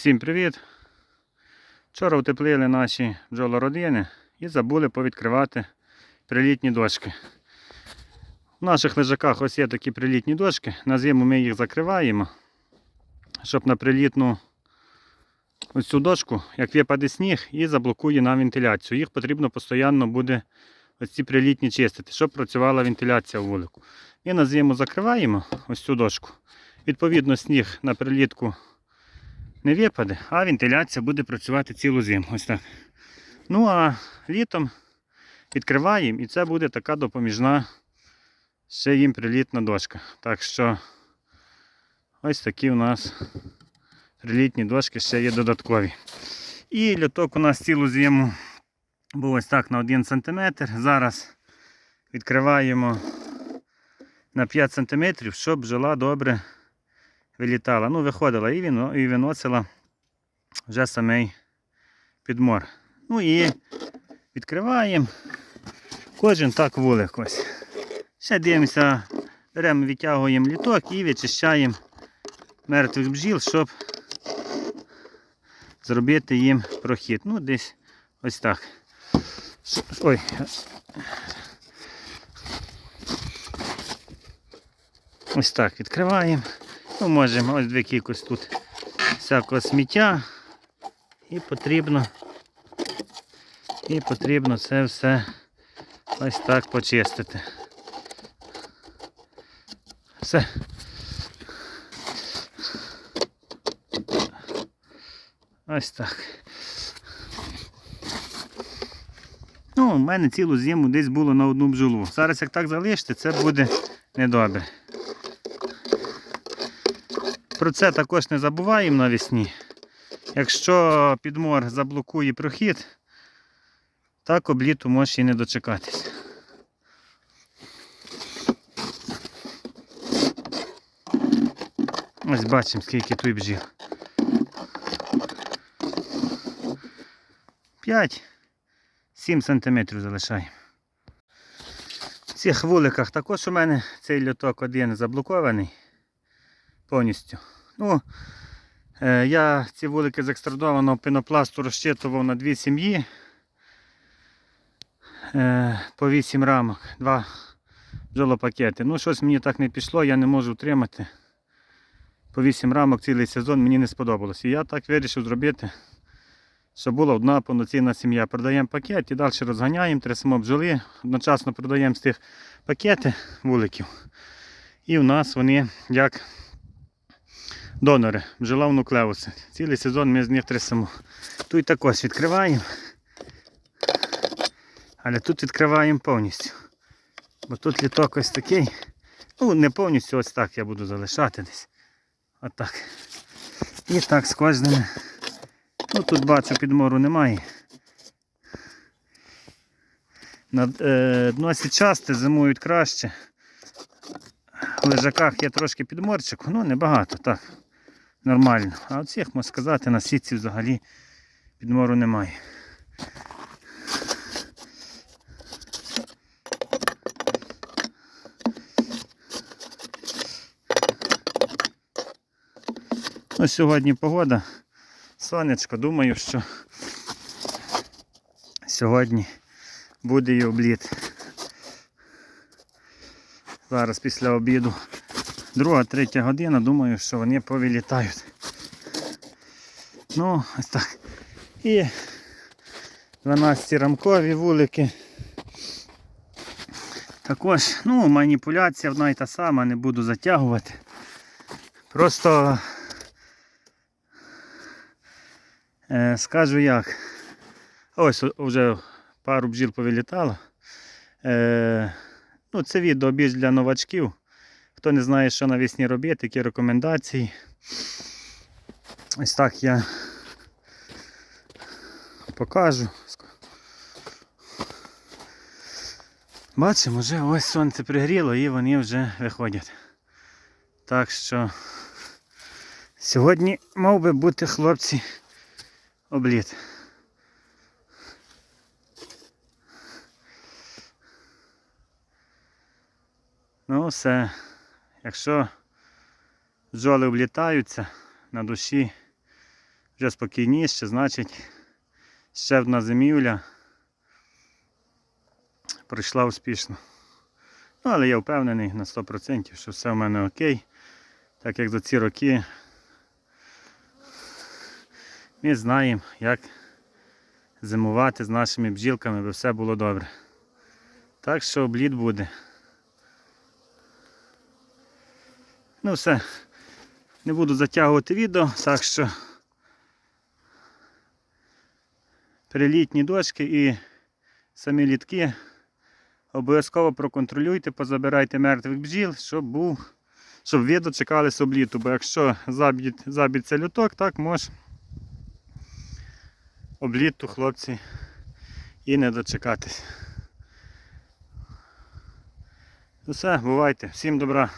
Всім привіт! Вчора утеплили наші бджолородини і забули повідкривати прилітні дошки. В наших лежаках ось є такі прилітні дошки. На зиму ми їх закриваємо, щоб на прилітну цю дошку, як випаде сніг, і заблокує нам вентиляцію. Їх потрібно постійно буде ось ці прилітні чистити, щоб працювала вентиляція в вулику. І на зиму закриваємо ось цю дошку. Відповідно, сніг на прилітку не випаде, а вентиляція буде працювати цілу зиму. Ось так. Ну а літом відкриваємо і це буде така допоміжна ще їм прилітна дошка. Так що ось такі у нас прилітні дошки ще є додаткові. І льоток у нас цілу зиму був ось так на 1 см. Зараз відкриваємо на 5 см, щоб бджола добре вилітала. Ну, виходила і, вино, і виносила вже самий підмор. Ну і відкриваємо. Кожен так вулик ось. Ще дивимося, беремо, відтягуємо літок і вичищаємо мертвих бджіл, щоб зробити їм прохід. Ну, десь ось так. Ой. Ось так відкриваємо. Ну, можемо ось дві кількість тут всякого сміття. І потрібно, і потрібно це все ось так почистити. Все. Ось так. Ну, у мене цілу зиму десь було на одну бджолу. Зараз як так залишити, це буде недобре. Про це також не забуваємо навесні. Якщо підмор заблокує прохід, так обліту можеш і не дочекатись. Ось бачимо, скільки тут бджіл. 5-7 см залишаємо. В цих вуликах також у мене цей льоток один заблокований повністю. Ну, е, Я ці вулики з екстрадованого пенопласту розчитував на дві сім'ї е, по 8 рамок, два бджолопакети. Ну, щось мені так не пішло, я не можу утримати. По 8 рамок цілий сезон мені не сподобалось. І я так вирішив зробити, щоб була одна повноцінна сім'я. Продаємо пакет і далі розганяємо, трясемо бджоли, одночасно продаємо з тих пакети вуликів. І в нас вони як донори, бджола нуклеуси. Цілий сезон ми з них трясемо. Тут також відкриваємо. Але тут відкриваємо повністю. Бо тут літок ось такий. Ну, не повністю ось так я буду залишати десь. Отак. І так з кожними. Ну тут бачу підмору немає. На е, дно січасте зимують краще. В лежаках є трошки підморчик, ну небагато, так. Нормально. А от цих, можна сказати, на сітці взагалі підмору немає. Ну, сьогодні погода. Сонечко, думаю, що сьогодні буде і обліт. Зараз після обіду. Друга, третя година, думаю, що вони повилітають. Ну, ось так. І 12 рамкові вулики. Також, ну, маніпуляція одна і та сама, не буду затягувати. Просто е, скажу як. Ось вже пару бджіл повилітало. Е, ну, це відео більш для новачків. Хто не знає, що навесні робити, які рекомендації. Ось так я покажу. Бачимо, вже ось сонце пригріло і вони вже виходять. Так що сьогодні мав би бути хлопці обліт. Ну все. Якщо бджоли влітаються на душі, вже спокійніше, значить ще одна зимівля пройшла успішно. Ну, але я впевнений на 100%, що все в мене окей. Так як за ці роки ми знаємо, як зимувати з нашими бджілками, аби все було добре. Так що обліт буде. Ну все. Не буду затягувати відео, так що перелітні дошки і самі літки обов'язково проконтролюйте, позабирайте мертвих бджіл, щоб був, щоб ви дочекалися обліту. Бо якщо заб'ється люток, так може обліту хлопці і не дочекатись. Ну все, бувайте. Всім добра.